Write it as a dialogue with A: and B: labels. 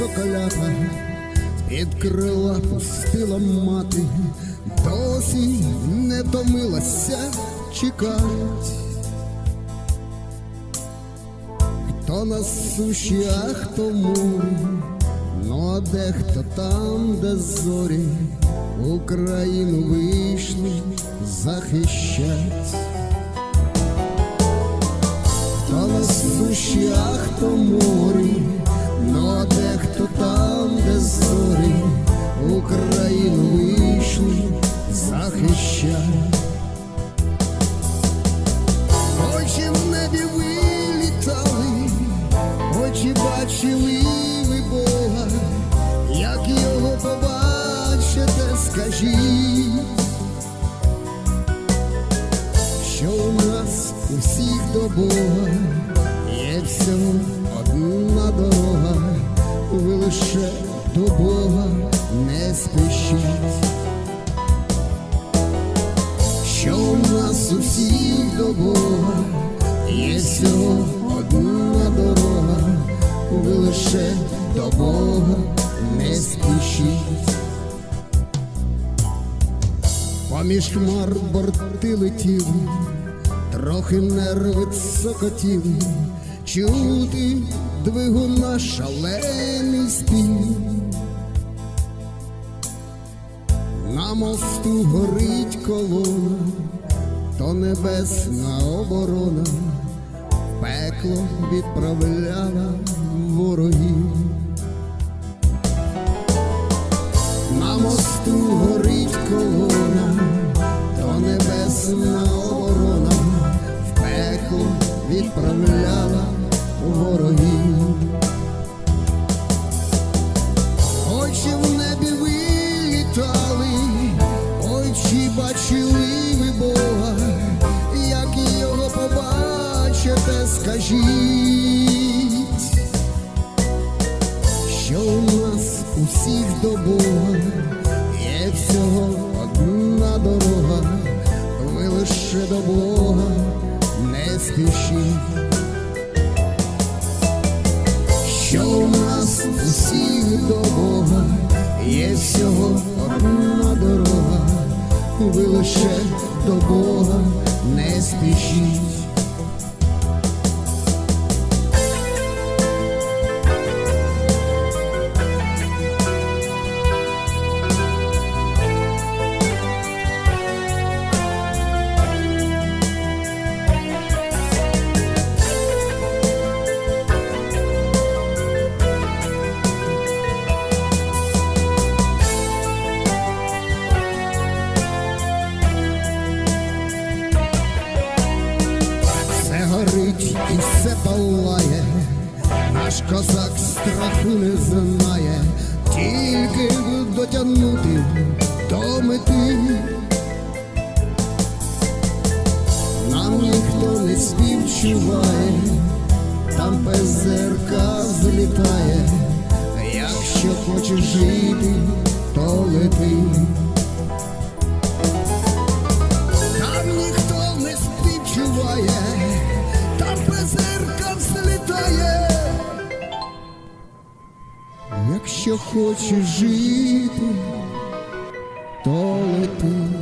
A: соколята, під крила пустила мати, досі не томилася чекать. Хто на суші, а хто морі, ну а дехто там, де зорі, Україну вийшли захищать. Хто на суші, а хто морі, ну а там, де зорі, Україну вийшли захищать. Очі в небі вилітали, очі бачили ви Бога, як його побачите, скажіть, що у нас усіх до Бога є всього лише до Бога не спішіть що у нас усіх до Бога є всього одна дорога, ви лише до Бога не спішіть. Поміж хмар борти летіли, трохи нерви цокотіли, чути двигуна шалений спів. На мосту горить колона, то небесна оборона, пекло відправляла ворогів. Скажіть, що у нас усіх до Бога є всього одна дорога, ви лише до Бога не спішіть. Що у нас усіх до Бога? Є всього одна дорога, ви лише до Бога не спішіть. І все палає, наш козак страху не знає, тільки дотягнути до мети. Нам ніхто не співчуває, там ПЗРК злітає, якщо хочеш жити, то лети. Хочеш жити, то лети.